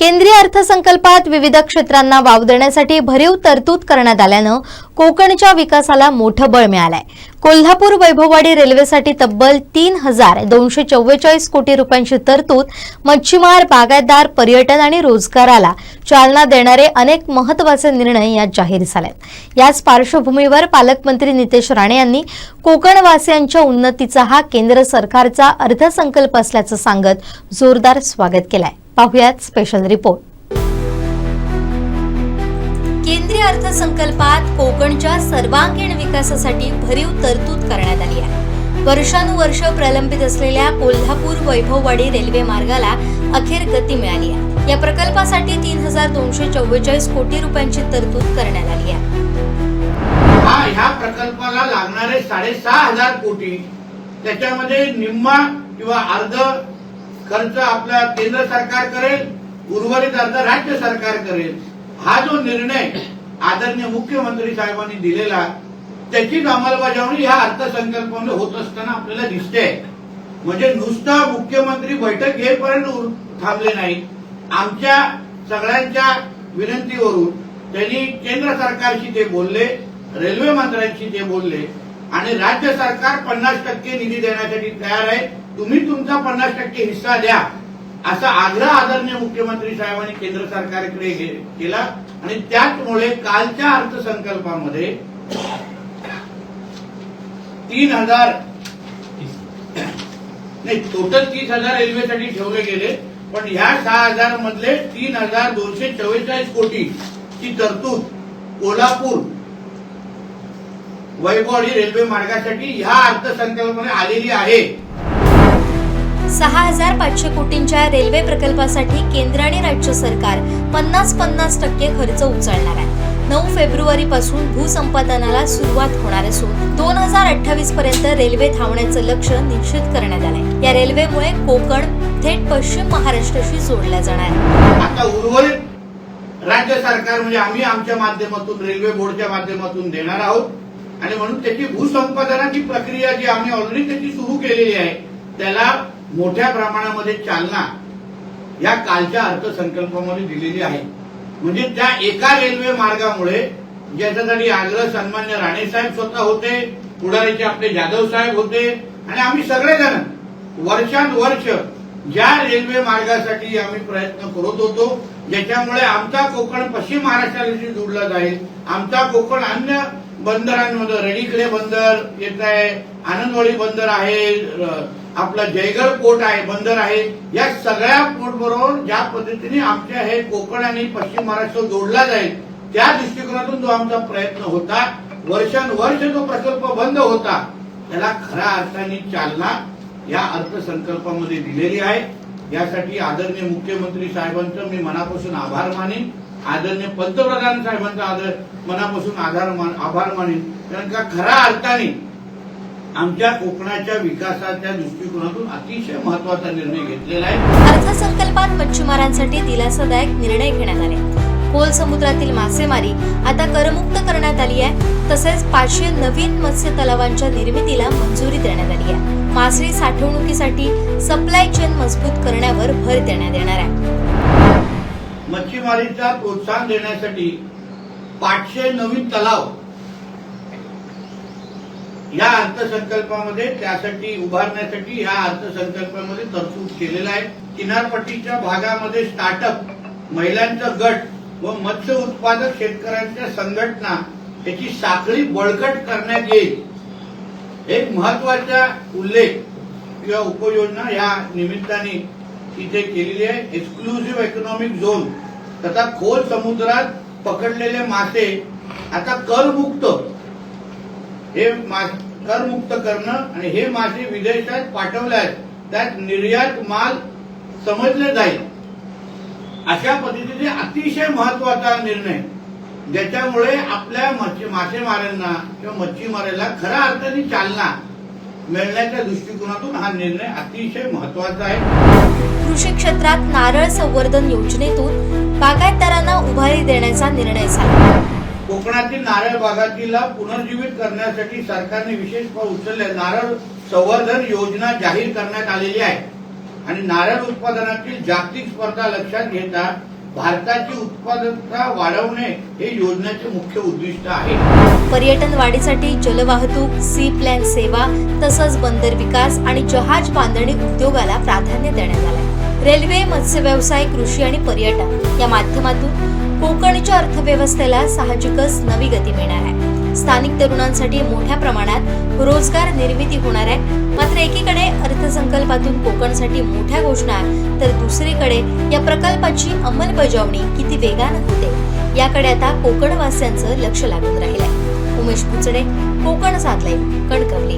केंद्रीय अर्थसंकल्पात विविध क्षेत्रांना वाव देण्यासाठी भरीव तरतूद करण्यात आल्यानं कोकणच्या विकासाला मोठं बळ मिळालंय. कोल्हापूर वैभववाडी रेल्वेसाठी तब्बल तीन हजार दोनशे चव्वेचाळीस कोटी रुपयांची तरतूद मच्छीमार बागायतदार पर्यटन आणि रोजगाराला चालना देणारे अनेक महत्त्वाचे निर्णय यात जाहीर झालेत. याच पार्श्वभूमीवर पालकमंत्री नितेश राणे यांनी कोकणवासियांच्या उन्नतीचा हा केंद्र सरकारचा अर्थसंकल्प असल्याचं सांगत जोरदार स्वागत केलंय. पाहुयात स्पेशल रिपोर्ट केंद्रीय अर्थसंकल्पात कोकणच्या सर्वांगीण विकासासाठी भरीव तरतूद करण्यात आली आहे. वर्षानुवर्ष प्रलंबित असलेल्या कोल्हापूर वैभववाडी रेल्वे मार्गाला अखेर गती मिळाली आहे. या प्रकल्पासाठी तीन हजार दोनशे चव्वेचाळीस कोटी रुपयांची तरतूद करण्यात आली आहे. हा ह्या प्रकल्पाला लागणारे साडेसहा हजार कोटी त्याच्यामध्ये निम्मा किंवा अर्ध खर्च आपला केंद्र सरकार करेल उर्वरित अर्ध राज्य सरकार करेल. हा जो निर्णय आदरणीय मुख्यमंत्री साहेबांनी दिलेला त्याचीच अंमलबजावणी ह्या अर्थसंकल्पामध्ये होत असताना आपल्याला दिसते. म्हणजे नुसता मुख्यमंत्री बैठक घेईपर्यंत थांबले नाही. आमच्या सगळ्यांच्या विनंतीवरून त्यांनी केंद्र सरकारशी ते बोलले रेल्वे मंत्र्यांशी ते बोलले आणि राज्य सरकार पन्नास टक्के निधी देण्यासाठी तयार आहे. तुम्ही तुमचा पन्नास टक्के हिस्सा द्या. असा आग्रह आदरणीय मुख्यमंत्री साहेबांनी केंद्र सरकारकडे केला. आणि त्याचमुळे कालच्या अर्थसंकल्पामध्ये तीन हजार नाही टोटल तीस हजार रेल्वेसाठी ठेवले गेले. पण ह्या सहा हजार मधले तीन हजार दोनशे चव्वेचाळीस कोटी ची तरतूद कोल्हापूर वैभववाडी रेल्वे मार्गासाठी ह्या अर्थसंकल्पाने आलेली आहे. सहा हजार पाचशे कोटींच्या रेल्वे प्रकल्पासाठी केंद्र आणि राज्य सरकार पन्नास पन्नास टक्के खर्च उचलणार आहे. नऊ फेब्रुवारी पासून भूसंपादनाला सुरुवात होणार असून दोन हजार अठ्ठावीस पर्यंत रेल्वे धावण्याचं लक्ष्य निश्चित करण्यात आलंय. या रेल्वेमुळे कोकण थेट पश्चिम महाराष्ट्राशी जोडल्या जाणार आहे. आता उर्वरित राज्य सरकार म्हणजे आम्ही आमच्या माध्यमातून रेल्वे बोर्डच्या माध्यमातून देणार आहोत. आणि म्हणून त्याची भूसंपादनाची प्रक्रिया जी आम्ही ऑलरेडी त्याची सुरू केलेली आहे त्याला मोठ्या प्रमाणामध्ये चालना या कालच्या अर्थसंकल्पामध्ये दिलेली आहे. म्हणजे त्या एका रेल्वे मार्गामुळे ज्याच्यासाठी आग्रह सन्मान्य राणे साहेब स्वतः होते पुढारीचे आपले जाधव साहेब होते आणि आम्ही सगळेजण वर्षानुवर्ष ज्या रेल्वे मार्गासाठी आम्ही प्रयत्न करत होतो ज्याच्यामुळे आमचा कोकण पश्चिम महाराष्ट्राशी जोडला जाईल आमचा कोकण अन्य बंदरांमध्ये रेडीकडे बंदर येत आहे. आनंदवाडी बंदर आहे. आपला जयगड पोर्ट आहे बंदर आहे. या सगळ्या पोर्ट बरोबर ज्या पद्धतीने आमच्या हे कोकण आणि पश्चिम महाराष्ट्र जोडला जाईल त्या दृष्टिकोनातून जो आमचा प्रयत्न होता वर्षानुवर्ष जो प्रकल्प बंद होता त्याला खऱ्या अर्थाने चालना या अर्थसंकल्पामध्ये दिलेली आहे. यासाठी आदरणीय मुख्यमंत्री साहेबांचं मी मनापासून आभार मानेन. आदरणीय पंतप्रधान साहेबांचा आदर मनापासून आधार मान आभार मानेन. कारण का खऱ्या अर्थाने आमच्या कोकणाच्या विकासाच्या दृष्टिकोनातून अतिशय महत्त्वाचा निर्णय घेतलेला आहे. अर्थसंकल्पात मच्छीमारांसाठी दिलासादायक निर्णय घेण्यात आले. खोल समुद्रातील मासेमारी आता करमुक्त करण्यात आली आहे. तसेच पाचशे नवीन मत्स्य तलावांच्या निर्मितीला मंजुरी देण्यात आली आहे. मासळी साठवणुकीसाठी सप्लाय चेन मजबूत करण्यावर भर देण्यात येणार आहे. मच्छीमारीचा प्रोत्साहन देण्यासाठी पाचशे नवीन तलाव या अर्थसंकल्पामध्ये त्यासाठी उभारण्यासाठी या अर्थसंकल्पामध्ये तरतूद केलेला आहे किनारपट्टीच्या भागामध्ये स्टार्टअप महिलांचा गट व मत्स्य उत्पादक शेतकऱ्यांच्या संघटना याची साखळी बळकट करण्यात येईल. एक महत्त्वाचा उल्लेख किंवा उपयोजना या निमित्ताने इथे केलेली आहे. एक्सक्लुझिव्ह इकॉनॉमिक झोन तथा खोल समुद्रात पकडलेले मासे आता करमुक्त. हे करमुक्त करणं आणि हे मासे विदेशात पाठवल्यास त्यात निर्यात माल समजले जाईल. अशा पद्धतीने अतिशय महत्त्वाचा निर्णय. ज्याच्यामुळे आपल्या मासेमाऱ्यांना किंवा मच्छीमाराला खऱ्या अर्थाने चालना मिळण्याच्या दृष्टिकोनातून हा निर्णय अतिशय महत्त्वाचा आहे. कृषी क्षेत्रात नारळ संवर्धन योजनेतून बागायतदारांना उभारी देण्याचा निर्णय झाला. कोकणातील नारळ बागायतीला पुनर्जीवित करण्यासाठी सरकारने विशेष पाऊल उचलले. नारळ संवर्धन योजना जाहीर करण्यात आलेली आहे. आणि नारळ उत्पादनातील जागतिक स्पर्धा लक्षात घेता भारताची उत्पादकता वाढवणे हे योजनेचे मुख्य उद्दिष्ट आहे. पर्यटन वाढीसाठी जलवाहतूक सी प्लॅन सेवा तसंच बंदर विकास आणि जहाज बांधणी उद्योगाला प्राधान्य देण्यात आले रेल्वे मत्स्य व्यवसाय कृषी आणि पर्यटन या माध्यमातून कोकणच्या अर्थव्यवस्थेला साहजिकच नवी गती मिळणार आहे. स्थानिक तरुणांसाठी मोठ्या प्रमाणात रोजगार निर्मिती होणार आहे. मात्र एकीकडे अर्थसंकल्पातून कोकणसाठी मोठ्या घोषणा तर दुसरीकडे या प्रकल्पाची अंमलबजावणी किती वेगानं होते याकडे आता कोकणवासियांचं लक्ष लागून राहिलंय. उमेश पुचडे कोकण साधले कणकवली.